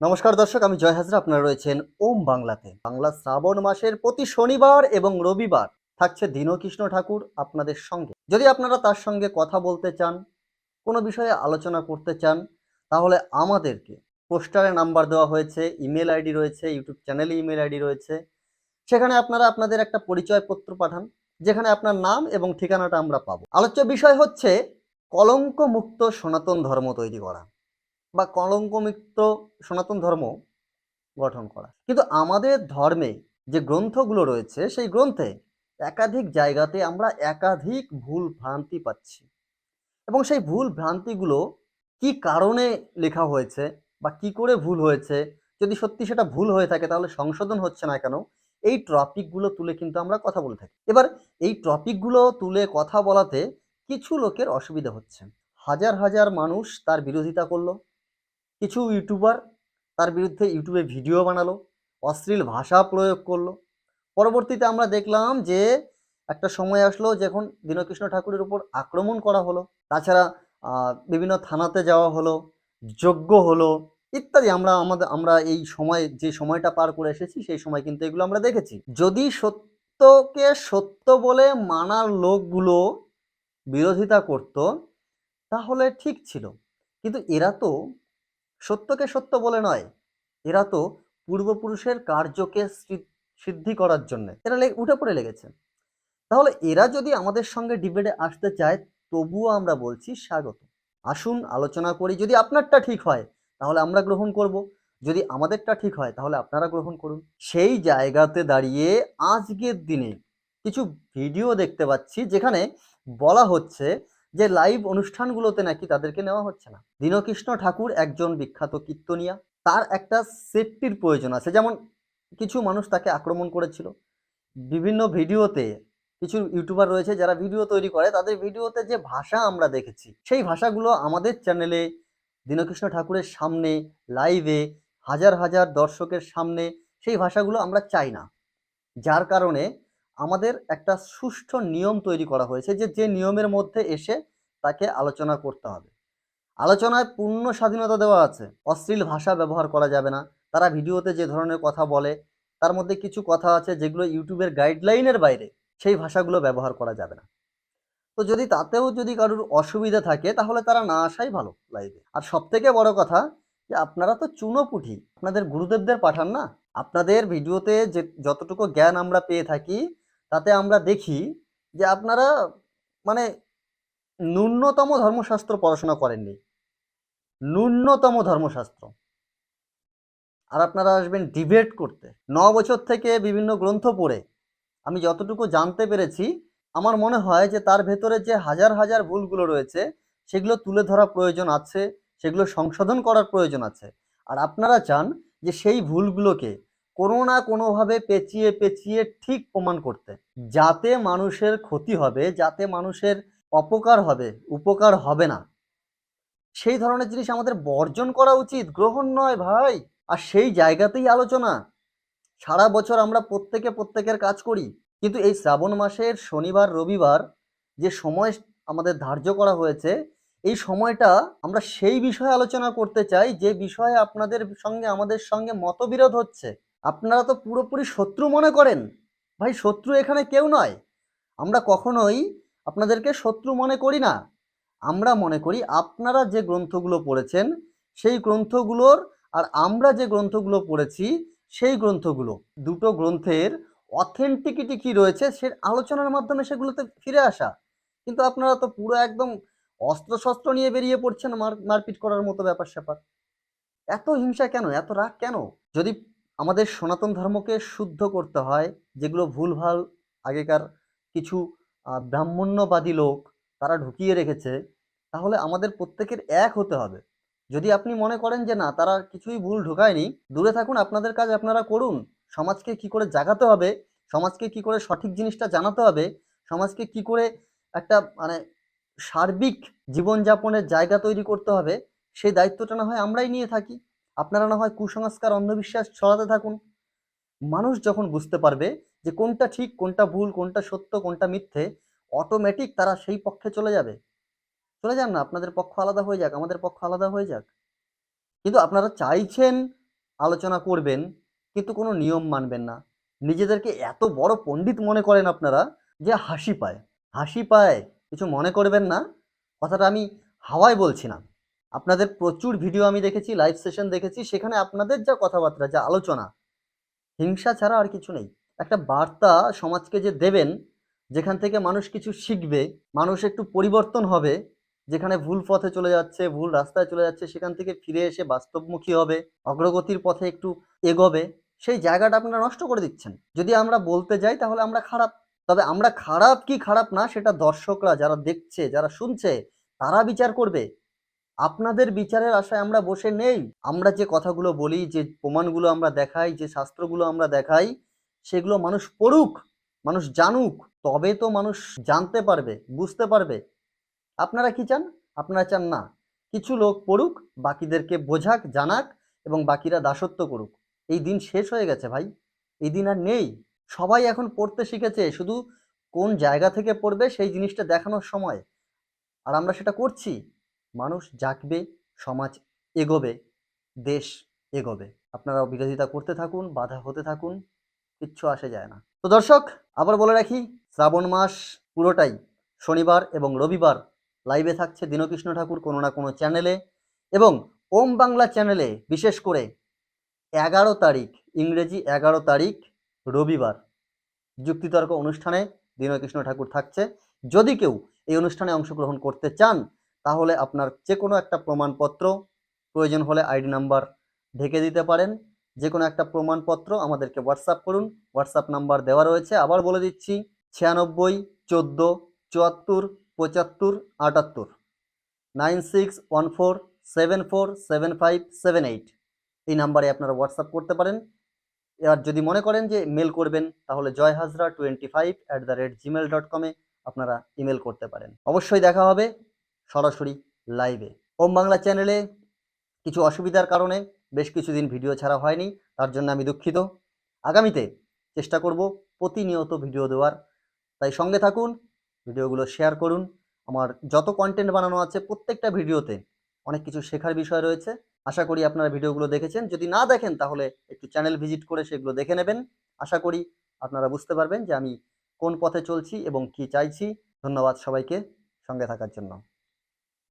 নমস্কার দর্শক, আমি জয় হাজরা। আপনারা রয়েছেন ওম বাংলাতে। বাংলা শ্রাবণ মাসের প্রতি শনিবার এবং রবিবার থাকছে দীনকৃষ্ণ ঠাকুর আপনাদের সঙ্গে। যদি আপনারা তার সঙ্গে কথা বলতে চান, কোনো বিষয়ে আলোচনা করতে চান, তাহলে আমাদেরকে পোস্টারে নাম্বার দেওয়া হয়েছে, ইমেল আইডি রয়েছে, ইউটিউব চ্যানেলে ইমেল আইডি রয়েছে। সেখানে আপনারা আপনাদের একটা পরিচয়পত্র পাঠান, যেখানে আপনার নাম এবং ঠিকানাটা আমরা পাবো। আলোচ্য বিষয় হচ্ছে কলঙ্ক মুক্ত সনাতন ধর্ম তৈরি করা। বা কলঙ্কমুক্ত সনাতন ধর্ম গঠন করা। কিন্তু আমাদের ধর্মে যে গ্রন্থগুলো রয়েছে, সেই গ্রন্থে একাধিক জায়গাতে আমরা একাধিক ভুল ভ্রান্তি পাচ্ছি। এবং সেই ভুল ভ্রান্তিগুলো কি কারণে লেখা হয়েছে বা কি করে ভুল হয়েছে, যদি সত্যি সেটা ভুল হয়ে থাকে তাহলে সংশোধন হচ্ছে না কেন, এই টপিকগুলো তুলে কিন্তু আমরা কথা বলে থাকি। এবার এই টপিকগুলো তুলে কথা বলাতে কিছু লোকের অসুবিধা হচ্ছে। হাজার হাজার মানুষ তার বিরোধিতা করল। কিছু ইউটিউবার তার বিরুদ্ধে ইউটিউবে ভিডিও বানালো, অশ্লীল ভাষা প্রয়োগ করল। পরবর্তীতে আমরা দেখলাম যে একটা সময় আসলো যখন দীনকৃষ্ণ ঠাকুরের উপর আক্রমণ করা হলো। তাছাড়া বিভিন্ন থানাতে যাওয়া হলো যজ্ঞ হলো, ইত্যাদি। আমরা আমাদের, আমরা এই সময়, যে সময়টা পার করে এসেছি, সেই সময় কিন্তু এগুলো আমরা দেখেছি। যদি সত্যকে সত্য বলে মানার লোকগুলো বিরোধিতা করত, তাহলে ঠিক ছিল। কিন্তু এরা তো সত্যকে সত্য বলে নয়। এরা তো পূর্বপুরুষের কার্যকে সিদ্ধি করার জন্য। এরা উঠে পড়ে লেগেছে। তাহলে এরা যদি আমাদের সঙ্গে ডিবেটে আসতে চায়, তবুও আমরা বলছি স্বাগত। আসুন, আলোচনা করি। যদি আপনারটা ঠিক হয়, তাহলে আমরা গ্রহণ করব। যদি আমাদেরটা ঠিক হয়, তাহলে আপনারা গ্রহণ করুন। সেই জায়গাতে দাঁড়িয়ে আজকের দিনে কিছু ভিডিও দেখতে পাচ্ছি, যেখানে বলা হচ্ছে যে লাইভ অনুষ্ঠানগুলোতে নাকি তাদেরকে নেওয়া হচ্ছে না। দীনকৃষ্ণ ঠাকুর একজন বিখ্যাত কীর্তনিয়া। তার একটা সেফটির প্রয়োজন আছে। যেমন কিছু মানুষ তাকে আক্রমণ করেছিল। বিভিন্ন ভিডিওতে কিছু ইউটিউবার রয়েছে যারা ভিডিও তৈরি করে। তাদের ভিডিওতে যে ভাষা আমরা দেখেছি, সেই ভাষাগুলো আমাদের চ্যানেলে দীনকৃষ্ণ ঠাকুরের সামনে, লাইভে হাজার হাজার দর্শকের সামনে সেই ভাষাগুলো আমরা চাই না। যার কারণে আমাদের একটা সুষ্ঠু নিয়ম তৈরি করা হয়েছে যে যে নিয়মের মধ্যে এসে তাকে আলোচনা করতে হবে। আলোচনায় পূর্ণ স্বাধীনতা দেওয়া আছে। অশ্লীল ভাষা ব্যবহার করা যাবে না। তারা ভিডিওতে যে ধরনের কথা বলে, তার মধ্যে কিছু কথা আছে যেগুলো ইউটিউবের গাইডলাইনের বাইরে সেই ভাষাগুলো ব্যবহার করা যাবে না। তো যদি তাতেও যদি কারোর অসুবিধা থাকে, তাহলে তারা না আসাই ভালো লাইভে আর সব থেকে বড় কথা যে, আপনারা তো চুনোপুঠি। আপনাদের গুরুদেবদের পাঠান না? আপনাদের ভিডিওতে যে, যতটুকু জ্ঞান আমরা পেয়ে থাকি তাতে আমরা দেখি যে আপনারা মানে ন্যূনতম ধর্মশাস্ত্র পড়াশোনা করেননি। ন্যূনতম ধর্মশাস্ত্র। আর আপনারা আসবেন ডিবেট করতে। ন বছর থেকে বিভিন্ন গ্রন্থ পড়ে। আমি যতটুকু জানতে পেরেছি, আমার মনে হয় যে তার ভেতরে যে হাজার হাজার ভুলগুলো রয়েছে, সেগুলো তুলে ধরা প্রয়োজন আছে, সেগুলো সংশোধন করার প্রয়োজন আছে। আর আপনারা চান যে সেই ভুলগুলোকে কোনো না কোনোভাবে পেঁচিয়ে পেঁচিয়ে ঠিক প্রমাণ করতে। যাতে মানুষের ক্ষতি হবে যাতে মানুষের অপকার হবে উপকার হবে না। সেই ধরনের জিনিস আমাদের বর্জন করা উচিত গ্রহণ নয় ভাই। আর সেই জায়গাতেই আলোচনা। সারা বছর আমরা প্রত্যেকে প্রত্যেকের কাজ করি। কিন্তু এই শ্রাবণ মাসের শনিবার রবিবার যে সময় আমাদের ধার্য করা হয়েছে এই সময়টা আমরা সেই বিষয়ে আলোচনা করতে চাই যে বিষয়ে আপনাদের সঙ্গে আমাদের সঙ্গে মতবিরোধ হচ্ছে। আপনারা তো পুরোপুরি শত্রু মনে করেন। ভাই, শত্রু এখানে কেউ নয়। আমরা কখনোই আপনাদেরকে শত্রু মনে করি না। আমরা মনে করি আপনারা যে গ্রন্থগুলো পড়েছেন, সেই গ্রন্থগুলোর আর আমরা যে গ্রন্থগুলো পড়েছি, সেই গ্রন্থগুলো। দুটো গ্রন্থের অথেন্টিকিটি কি রয়েছে সে আলোচনার মাধ্যমে সেগুলোতে ফিরে আসা। কিন্তু আপনারা তো পুরো একদম অস্ত্রশস্ত্র নিয়ে বেরিয়ে পড়ছেন মার, মারপিট করার মতো ব্যাপার স্যাপার এত হিংসা কেন? এত রাগ কেন? যদি আমাদের সনাতন ধর্মকে শুদ্ধ করতে হয়, যেগুলো ভুলভাল আগেকার কিছু ব্রাহ্মণ্যবাদী লোক তারা ঢুকিয়ে রেখেছে, তাহলে আমাদের প্রত্যেকের এক হতে হবে। যদি আপনি মনে করেন যে না, তারা কিছুই ভুল ঢোকায়নি, দূরে থাকুন, আপনাদের কাজ আপনারা করুন। সমাজকে কি করে জাগাতে হবে? সমাজকে কি করে সঠিক জিনিসটা জানাতে হবে? সমাজকে কি করে একটা মানে সার্বিক জীবনযাপনের জায়গা তৈরি করতে হবে? সেই দায়িত্বটা না হয় আমরাই নিয়ে থাকি। আপনারা না হয় কুসংস্কার, অন্ধবিশ্বাস ছড়াতে থাকুন। মানুষ যখন বুঝতে পারবে যে কোনটা ঠিক, কোনটা ভুল, কোনটা সত্য, কোনটা মিথ্যে অটোমেটিক তারা সেই পক্ষে চলে যাবে। চলে যান না, আপনাদের পক্ষ আলাদা হয়ে যাক, আমাদের পক্ষ আলাদা হয়ে যাক। কিন্তু আপনারা চাইছেন, আলোচনা করবেন, কিন্তু কোনো নিয়ম মানবেন না। নিজেদেরকে এত বড় পণ্ডিত মনে করেন আপনারা যে হাসি পায়। হাসি পায়, কিছু মনে করবেন না। কথাটা আমি হাওয়ায় বলছি না। আপনাদের প্রচুর ভিডিও আমি দেখেছি লাইভ সেশন দেখেছি, সেখানে আপনাদের যা কথাবার্তা, যা আলোচনা, হিংসা ছাড়া আর কিছু নেই। একটা বার্তা সমাজকে যে দেবেন, যেখান থেকে মানুষ কিছু শিখবে, মানুষ একটু পরিবর্তন হবে, যেখানে ভুল পথে চলে যাচ্ছে, ভুল রাস্তায় চলে যাচ্ছে, সেখান থেকে ফিরে এসে বাস্তবমুখী হবে, অগ্রগতির পথে একটু এগোবে, সেই জায়গাটা আপনারা নষ্ট করে দিচ্ছেন। যদি আমরা বলতে যাই, তাহলে আমরা খারাপ। তবে আমরা খারাপ কি খারাপ না, সেটা দর্শকরা যারা দেখছে, যারা শুনছে, তারা বিচার করবে। আপনাদের বিচারের আশায় আমরা বসে নেই। আমরা যে কথাগুলো বলি, যে প্রমাণগুলো আমরা দেখাই, যে শাস্ত্রগুলো আমরা দেখাই, সেগুলো মানুষ পড়ুক, মানুষ জানুক, তবে তো মানুষ জানতে পারবে, বুঝতে পারবে। আপনারা কি চান? আপনারা চান না। কিছু লোক পড়ুক, বাকিদেরকে বোঝাক, জানাক, এবং বাকিরা দাসত্ব করুক। এই দিন শেষ হয়ে গেছে ভাই। এই দিন আর নেই। সবাই এখন পড়তে শিখেছে, শুধু কোন জায়গা থেকে পড়বে সেই জিনিসটা দেখানোর সময়। আর আমরা সেটা করছি। মানুষ জাগবে, সমাজ এগোবে, দেশ এগোবে। আপনারা বিরোধিতা করতে থাকুন, বাধা হতে থাকুন, কিচ্ছু আসে যায় না। তো দর্শক, আবার বলে রাখি, শ্রাবণ মাস পুরোটাই শনিবার এবং রবিবার লাইভে থাকছে দীনকৃষ্ণ ঠাকুর কোনো না কোনো চ্যানেলে এবং ওম বাংলা চ্যানেলে বিশেষ করে এগারো তারিখ, ইংরেজি এগারো তারিখ রবিবার যুক্তিতর্ক অনুষ্ঠানে দীনকৃষ্ণ ঠাকুর থাকছে। যদি কেউ এই অনুষ্ঠানে অংশগ্রহণ করতে চান তাহলে আপনার যে কোনো একটা প্রমাণপত্র প্রয়োজন হলে আইডি নাম্বার ঢেকে দিতে পারেন। যে কোনো একটা প্রমাণপত্র আমাদেরকে হোয়াটসঅ্যাপ করুন। হোয়াটসঅ্যাপ নাম্বার দেওয়া রয়েছে। আবার বলে দিচ্ছি, ছিয়ানব্বই, চোদ্দ, চুয়াত্তর, পঁচাত্তর, আটাত্তর। Nine six one four seven four seven five seven eight. এই নাম্বারে আপনারা হোয়াটসঅ্যাপ করতে পারেন। আর যদি মনে করেন যে মেল করবেন, তাহলে Joy Hazra twenty five at the rate Gmail dot কমে আপনারা ইমেল করতে পারেন। অবশ্যই দেখা হবে। সরাসরি লাইভে ওম বাংলা চ্যানেলে কিছু অসুবিধার কারণে বেশ কিছুদিন ভিডিও ছাড়া হয়নি, তার জন্য আমি দুঃখিত। আগামীতে চেষ্টা করব প্রতিনিয়ত ভিডিও দেওয়ার। তাই সঙ্গে থাকুন ভিডিওগুলো শেয়ার করুন। আমার যত কন্টেন্ট বানানো আছে প্রত্যেকটা ভিডিওতে অনেক কিছু শেখার বিষয় রয়েছে। আশা করি আপনারা ভিডিওগুলো দেখেছেন। যদি না দেখেন, তাহলে একটু চ্যানেল ভিজিট করে সেগুলো দেখে নেবেন। আশা করি আপনারা বুঝতে পারবেন যে আমি কোন পথে চলছি এবং কি চাইছি। ধন্যবাদ সবাইকে সঙ্গে থাকার জন্য।